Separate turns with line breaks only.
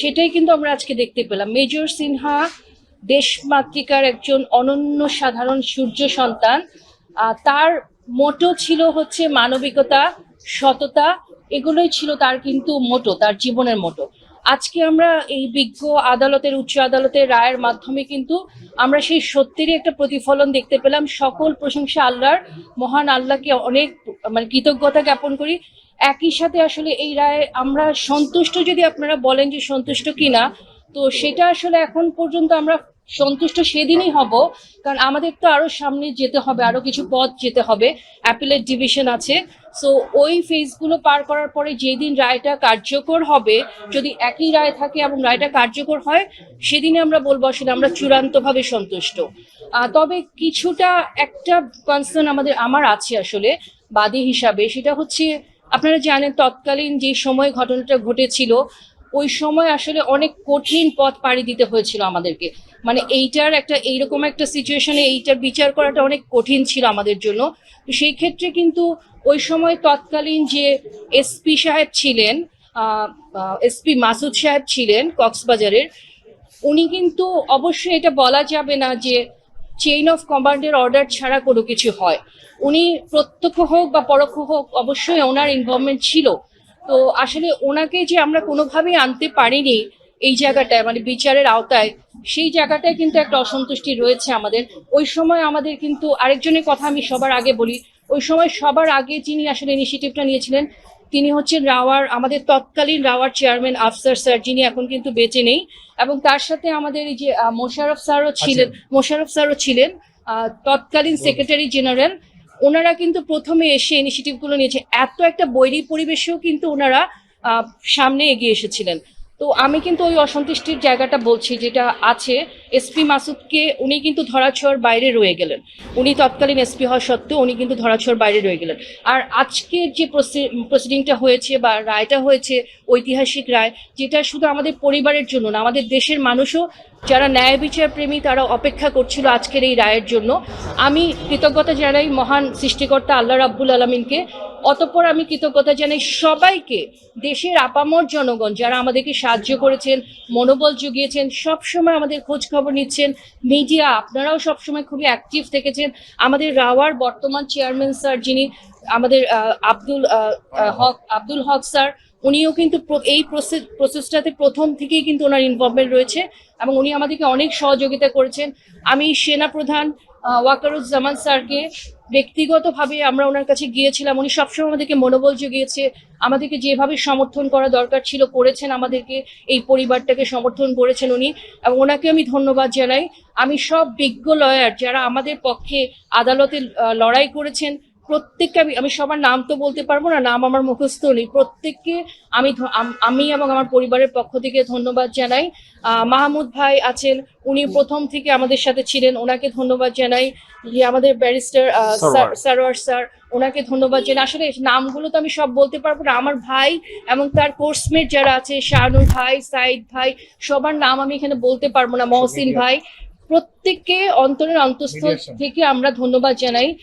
সেটাই কিন্তু আমরা আজকে দেখতে পেলাম। মেজর সিনহা দেশমাতৃকার একজন অনন্য সাধারণ সূর্য সন্তান। তার মোটো ছিল হচ্ছে মানবিকতা, সততা, এগুলোই ছিল তার কিন্তু মোটো, তার জীবনের মোটো। আজকে আমরা এই বিজ্ঞ আদালতের, উচ্চ আদালতের রায়ের মাধ্যমে কিন্তু আমরা সেই সত্যেরই একটা প্রতিফলন দেখতে পেলাম। সকল প্রশংসা আল্লাহর। মহান আল্লাহকে অনেক মানে কৃতজ্ঞতা জ্ঞাপন করি। একই সাথে আসলে এই রায়ে, আমরা সন্তুষ্ট যদি আপনারা বলেন যে সন্তুষ্ট কিনা, তো সেটা আসলে এখন পর্যন্ত আমরা সন্তুষ্ট সেদিনই হব, কারণ আমাদের তো আরও সামনে যেতে হবে, আরও কিছু পথ যেতে হবে অ্যাপিলেট ডিভিশন আছে। সো ওই ফেজগুলো পার করার পরে যেদিন রায়টা কার্যকর হবে, যদি একই রায় থাকে এবং রায়টা কার্যকর হয় সেদিনে আমরা বলব আসলে আমরা চূড়ান্তভাবে সন্তুষ্ট। তবে কিছুটা একটা কনসার্ন আমাদের, আমার আছে আসলে, বাদী হিসাবে, সেটা হচ্ছে আপনারা জানেন তৎকালীন যে সময় ঘটনাটা ঘটেছিল, ওই সময় আসলে অনেক কঠিন পথ পাড়ি দিতে হয়েছিল আমাদেরকে। মানে এইটার একটা, এইরকম একটা সিচুয়েশনে এইটার বিচার করাটা অনেক কঠিন ছিল আমাদের জন্য। তো সেই ক্ষেত্রে কিন্তু ওই সময় তৎকালীন যে এসপি সাহেব ছিলেন এসপি মাসুদ সাহেব ছিলেন কক্সবাজারের, উনি কিন্তু অবশ্যই এটা বলা যাবে না যে চেইন অফ কমান্ডের অর্ডার ছাড়া কোনো কিছু হয়। উনি প্রত্যক্ষ হোক বা পরোক্ষ হোক, অবশ্যই ওনার ইনভলভমেন্ট ছিল। তো আসলে ওনাকে যে আমরা কোনোভাবেই আনতে পারিনি এই জায়গাটায় মানে বিচারের আওতায়, সেই জায়গাটায় কিন্তু একটা অসন্তুষ্টি রয়েছে আমাদের। ওই সময় আমাদের কিন্তু আরেকজনের কথা আমি সবার আগে বলি। ওই সময় সবার আগে যিনি আসলে ইনিশিয়েটিভটা নিয়েছিলেন তিনি হচ্ছেন রাওয়ার আমাদের তৎকালীন রাওয়ার চেয়ারম্যান আফসার স্যার যিনি এখন কিন্তু বেঁচে নেই। এবং তার সাথে আমাদের এই যে মোশারফ মোশাররফ স্যারও ছিলেন মোশারফ স্যারও ছিলেন তৎকালীন সেক্রেটারি জেনারেল। ওনারা কিন্তু প্রথমে এসে ইনিশিয়েটিভগুলো নিয়েছে। এত একটা বৈরী পরিবেশেও কিন্তু ওনারা সামনে এগিয়ে এসেছিলেন। তো আমি কিন্তু ওই অসন্তুষ্টির জায়গাটা বলছি যেটা আছে। এসপি মাসুদকে উনি কিন্তু ধরাছোঁয়ার বাইরে রয়ে গেলেন। উনি তৎকালীন এসপি হওয়া সত্ত্বেও উনি কিন্তু ধরাছোঁয়ার বাইরে রয়ে গেলেন। আর আজকের যে প্রসিডিংটা হয়েছে বা রায়টা হয়েছে, ঐতিহাসিক রায়, যেটা শুধু আমাদের পরিবারের জন্য না, আমাদের দেশের মানুষও যারা ন্যায় বিচার প্রেমী তারা অপেক্ষা করছিল আজকের এই রায়ের জন্য। আমি কৃতজ্ঞতা জানাই মহান সৃষ্টিকর্তা আল্লাহ রাব্বুল আলমিনকে অতঃপর আমি কৃতজ্ঞতা জানাই সবাইকে, দেশের আপামর জনগণ যারা আমাদেরকে সাহায্য করেছেন, মনোবল জুগিয়েছেন, সবসময় আমাদের খোঁজ খবর নিচ্ছেন মিডিয়া আপনারাও সবসময় খুবই অ্যাক্টিভ থেকেছেন। আমাদের রাওয়ার বর্তমান চেয়ারম্যান স্যার যিনি, আমাদের আব্দুল হক আব্দুল হক স্যার উনিও কিন্তু এই প্রসেসটাতে প্রথম থেকেই কিন্তু ওনার ইনভলভমেন্ট রয়েছে এবং উনি আমাদেরকে অনেক সহযোগিতা করেছেন। আমি সেনা প্রধান ওয়াকারুজ্জামান স্যারকে ব্যক্তিগতভাবে আমরা ওনার কাছে গিয়েছিলাম। উনি সবসময় আমাদেরকে মনোবল জুগিয়েছে, আমাদেরকে যেভাবে সমর্থন করা দরকার ছিল করেছেন আমাদেরকে, এই পরিবারটাকে সমর্থন করেছেন উনি। এবং ওনাকে আমি ধন্যবাদ জানাই। আমি সব বিজ্ঞ লয়ার যারা আমাদের পক্ষে আদালতে লড়াই করেছেন প্রত্যেককে আমি আমি সবার নাম তো বলতে পারব না নাম আমার মুখস্থ নেই। প্রত্যেককে আমি আম- এবং আমার পরিবারের পক্ষ থেকে ধন্যবাদ জানাই। মাহমুদ ভাই আছেন উনি প্রথম থেকে আমাদের সাথে ছিলেন ওনাকে ধন্যবাদ জানাই। যে আমাদের ব্যারিস্টার। সারোয়ার। স্যার ওনাকে ধন্যবাদ জানাই। আসলে নামগুলো তো আমি সব বলতে পারব না। আমার ভাই এবং তার কোর্সমেট যারা আছে শাহানুর ভাই সাইদ ভাই সবার নাম আমি এখানে বলতে পারব না মহসিন ভাই। প্রত্যেককে অন্তরের অন্তঃস্থল থেকে আমরা ধন্যবাদ জানাই।